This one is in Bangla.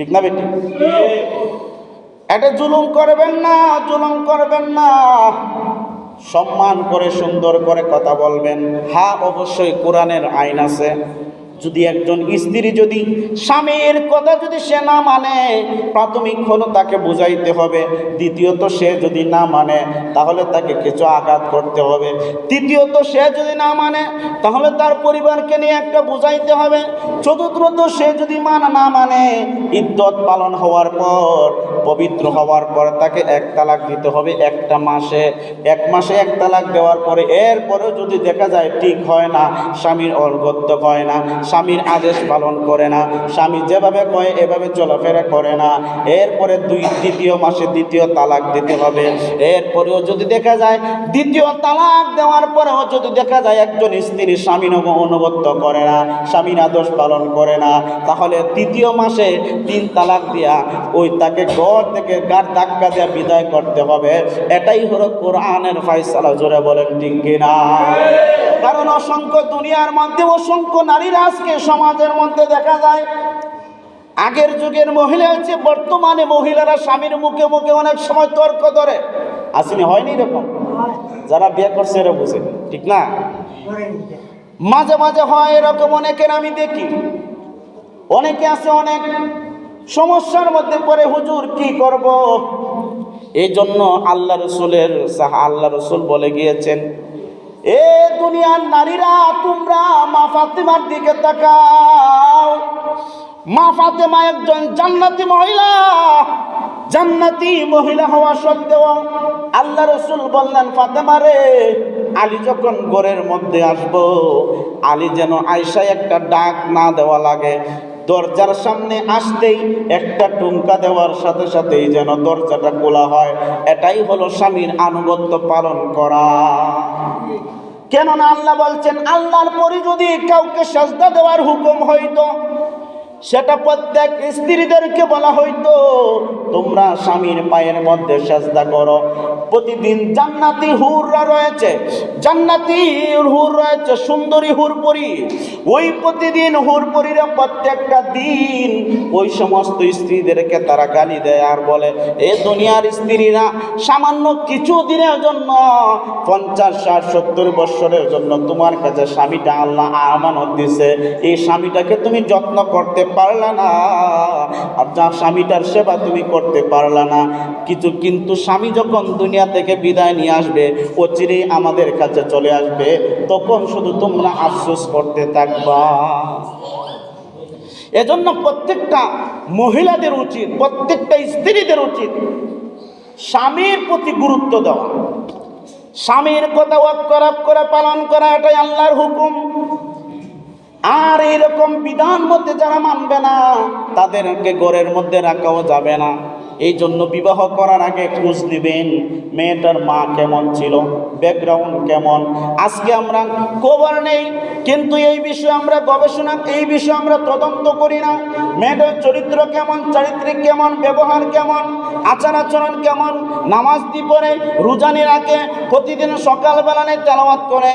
ঠিক না বেটি? এটা জুলুম করবেন না, জুলুম করবেন না। সম্মান করে, সুন্দর করে কথা বলবেন। হা অবশ্যই কোরআনের আইন আছে। যদি একজন স্ত্রী যদি স্বামীর কথা যদি সে না মানে প্রাথমিক হলো তাকে বুঝাইতে হবে। দ্বিতীয়ত সে যদি না মানে তাহলে তাকে কিছু আঘাত করতে হবে। তৃতীয়ত সে যদি না মানে তাহলে তার পরিবারকে নিয়ে একটা বুঝাইতে হবে। চতুর্থত সে যদি মান না মানে ইদ্যত পালন হওয়ার পর, পবিত্র হওয়ার পর তাকে এক তালাক দিতে হবে একটা মাসে। এক মাসে এক তালাক দেওয়ার পরে, এরপরেও যদি দেখা যায় ঠিক হয় না, স্বামীর অর্গত্য হয় না স্বামীর আদেশ পালন করে না। স্বামী যেভাবে কয়, এভাবে চলাফেরা করে না। এরপরে দুই, দ্বিতীয় মাসে দ্বিতীয় তালাক দিতে হবে। এরপরেও যদি দেখা যায়, দ্বিতীয় তালাক দেওয়ার পরেও যদি দেখা যায় একজন স্ত্রী স্বামীর অনুগত্য করে না, স্বামীর আদেশ পালন করে না, তাহলে তৃতীয় মাসে তিন তালাক দিয়া ওই তাকে ঘর থেকে গার ধাক্কা দিয়া বিদায় করতে হবে। এটাই হলো কোরআনের ফাইসালা জোরে বলেন ঠিক কিনা? কারণ অসংখ্য দুনিয়ার মধ্যে অসংখ্য নারীরা আজকে সমাজের মধ্যে দেখা যায়, আগের যুগের মহিলা হচ্ছে, বর্তমানে মহিলারা স্বামীর মুখে মুখে অনেক সময় তর্ক ধরে। আসেনি হয়নি এরকম? যারা বিয়ে করছে এরা বুঝে ঠিক না? মাঝে মাঝে হয় এরকম, অনেকের আমি দেখি। অনেকে আছে অনেক সমস্যার মধ্যে পড়ে, হুজুর কি করব? এই জন্য আল্লাহ রসুলের আল্লাহ রসুল বলে গিয়েছেন এ দুনিয়ার নারীরা, তোমরা মা ফাতেমার দিকে তাকাও। মা ফাতেমা একজন জান্নাতি মহিলা। জান্নাতি মহিলা হওয়া সত্ত্বেও আল্লাহ রসুল বললেন, ফাতেমা রে, আলী যখন ঘরের মধ্যে আসব, আলী যেন আয়সায় একটা ডাক না দেওয়া লাগে দরজার সামনে আসতেই একটা টুমকা দেওয়ার সাথে সাথেই যেন দরজাটা খোলা হয়। এটাই হলো স্বামীর আনুগত্য পালন করা। কেননা আল্লাহ বলছেন, আল্লাহর পরে যদি কাউকে সাজদা দেওয়ার হুকুম হইতো, সেটা প্রত্যেক স্ত্রীদেরকে বলা হইতো, তোমরা স্বামীর পায়ের মধ্যে সাজদা করো। প্রতিদিন জান্নাতি হুররা রয়েছে। জান্নাতি হুর রয়েছে, সুন্দরী হুরপরি। ওই প্রতিদিন হুরপরিরা প্রত্যেকটা দিন ওই সমস্ত স্ত্রীদেরকে তারা গালি দেয় আর বলে, এ দুনিয়ার স্ত্রীরা, সামান্য কিছু দিনের জন্য, পঞ্চাশ, ষাট, সত্তর বৎসরের জন্য তোমার কাছে স্বামীটা আল্লাহ আমানত দিছে। এই স্বামীটাকে তুমি যত্ন করতে পারলা না যা স্বামীটার সেবা তুমি করতে পারলা না। কিছু কিন্তু স্বামী যখন দুনিয়া থেকে বিদায় নিয়ে আসবে অচিরেই আমাদের কাছে চলে আসবে। তখন শুধু তোমরা আফসোস করতে থাকবা। এজন্য প্রত্যেকটা মহিলাদের উচিত, প্রত্যেকটা স্ত্রীদের উচিত স্বামীর প্রতি গুরুত্ব দেওয়া। স্বামীর কথা ওয়াক্করাপ করে পালন করা, এটাই আল্লাহর হুকুম। আর এরকম বিধান মধ্যে যারা মানবে না, তাদেরকে ঘরের মধ্যে রাখাও যাবে না। এই জন্য বিবাহ করার আগে খোঁজ নেবেন, মেয়েটার মা কেমন ছিল ব্যাকগ্রাউন্ড কেমন। আজকে আমরা খবর নেই, কিন্তু এই বিষয়ে আমরা গবেষণা, এই বিষয়ে আমরা তদন্ত করি না। মেয়েটার চরিত্র কেমন, চারিত্রিক কেমন, ব্যবহার কেমন, আচার আচরণ কেমন, নামাজ দি পড়ে রোজানি রাখে, প্রতিদিন সকালবেলা নেই তেলাওয়াত করে।